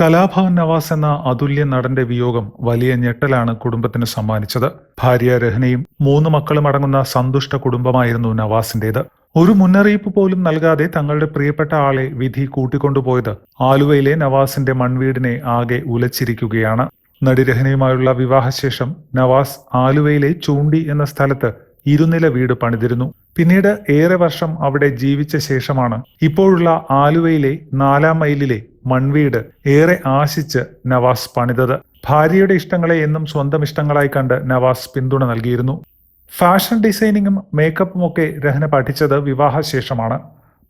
കലാഭവൻ നവാസ് എന്ന അതുല്യ നടന്റെ വിയോഗം വലിയ ഞെട്ടലാണ് കുടുംബത്തിന് സമ്മാനിച്ചത്. ഭാര്യ രഹനയും മൂന്ന് മക്കളും അടങ്ങുന്ന സന്തുഷ്ട കുടുംബമായിരുന്നു നവാസിന്റേത്. ഒരു മുന്നറിയിപ്പ് പോലും നൽകാതെ തങ്ങളുടെ പ്രിയപ്പെട്ട ആളെ വിധി കൂട്ടിക്കൊണ്ടുപോയത് ആലുവയിലെ നവാസിന്റെ മൺവീടിനെ ആകെ ഉലച്ചിരിക്കുകയാണ്. നടി രഹനയുമായുള്ള വിവാഹശേഷം നവാസ് ആലുവയിലെ ചൂണ്ടി എന്ന സ്ഥലത്ത് ഇരുനില വീട് പണിതിരുന്നു. പിന്നീട് ഏറെ വർഷം അവിടെ ജീവിച്ച ശേഷമാണ് ഇപ്പോഴുള്ള ആലുവയിലെ നാലാം മൈലിലെ മൺവീട് ഏറെ ആശിച്ച് നവാസ് പണിതത്. ഭാര്യയുടെ ഇഷ്ടങ്ങളെ എന്നും സ്വന്തം ഇഷ്ടങ്ങളായി കണ്ട് നവാസ് പിന്തുണ നൽകിയിരുന്നു. ഫാഷൻ ഡിസൈനിങ്ങും മേക്കപ്പും ഒക്കെ രഹന പഠിച്ചത് വിവാഹശേഷമാണ്.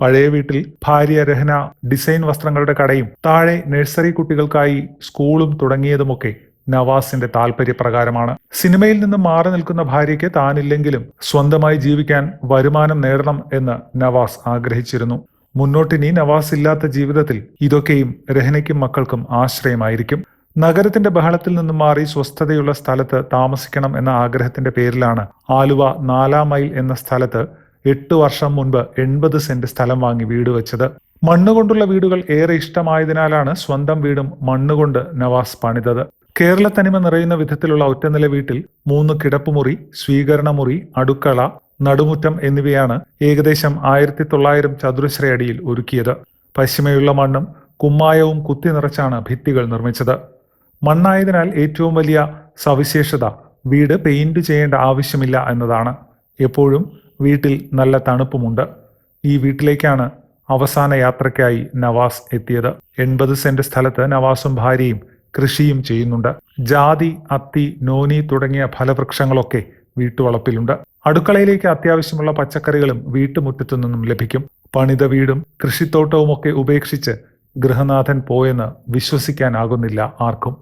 പഴയ വീട്ടിൽ ഭാര്യ രഹന ഡിസൈൻ വസ്ത്രങ്ങളുടെ കടയും താഴെ നഴ്സറി കുട്ടികൾക്കായി സ്കൂളും തുടങ്ങിയതുമൊക്കെ നവാസിന്റെ താല്പര്യപ്രകാരമാണ് സിനിമയിൽ നിന്ന് മാറി നിൽക്കുന്ന ഭാര്യയ്ക്ക് താനില്ലെങ്കിലും സ്വന്തമായി ജീവിക്കാൻ വരുമാനം നേടണം എന്ന് നവാസ് ആഗ്രഹിച്ചിരുന്നു. മുന്നോട്ടിനി നവാസ് ഇല്ലാത്ത ജീവിതത്തിൽ ഇതൊക്കെയും രഹനയ്ക്കും മക്കൾക്കും ആശ്രയമായിരിക്കും. നഗരത്തിന്റെ ബഹളത്തിൽ നിന്നും മാറി സ്വസ്ഥതയുള്ള സ്ഥലത്ത് താമസിക്കണം എന്ന ആഗ്രഹത്തിന്റെ പേരിലാണ് ആലുവ നാലാം മൈൽ എന്ന സ്ഥലത്ത് എട്ട് വർഷം മുൻപ് എൺപത് സെന്റ് സ്ഥലം വാങ്ങി വീട് വെച്ചത്. മണ്ണുകൊണ്ടുള്ള വീടുകൾ ഏറെ ഇഷ്ടമായതിനാലാണ് സ്വന്തം വീടും മണ്ണുകൊണ്ട് നവാസ് പണിതത്. കേരള തനിമ നിറയുന്ന വിധത്തിലുള്ള ഒറ്റനില വീട്ടിൽ മൂന്ന് കിടപ്പുമുറി സ്വീകരണമുറി അടുക്കള നടുമുറ്റം എന്നിവയാണ് ഏകദേശം ആയിരത്തി തൊള്ളായിരം ചതുരശ്ര അടിയിൽ ഒരുക്കിയത്. പശ്ചിമയുള്ള മണ്ണും കുമ്മായവും കുത്തി നിറച്ചാണ് ഭിത്തികൾ നിർമ്മിച്ചത്. മണ്ണായതിനാൽ ഏറ്റവും വലിയ സവിശേഷത വീട് പെയിന്റ് ചെയ്യേണ്ട ആവശ്യമില്ല എന്നതാണ്. എപ്പോഴും വീട്ടിൽ നല്ല തണുപ്പുമുണ്ട്. ഈ വീട്ടിലേക്കാണ് അവസാന യാത്രയ്ക്കായി നവാസ് എത്തിയത്. എൺപത് സെന്റ് സ്ഥലത്ത് നവാസും ഭാര്യയും കൃഷിയും ചെയ്യുന്നുണ്ട്. ജാതി അത്തി നോനി തുടങ്ങിയ ഫലവൃക്ഷങ്ങളൊക്കെ വീട്ടുവളപ്പിലുണ്ട്. അടുക്കളയിലേക്ക് അത്യാവശ്യമുള്ള പച്ചക്കറികളും വീട്ടുമുറ്റത്തു നിന്നും ലഭിക്കും. പണിത വീടും കൃഷിത്തോട്ടവും ഒക്കെ ഉപേക്ഷിച്ച് ഗൃഹനാഥൻ പോയെന്ന് വിശ്വസിക്കാനാകുന്നില്ല ആർക്കും.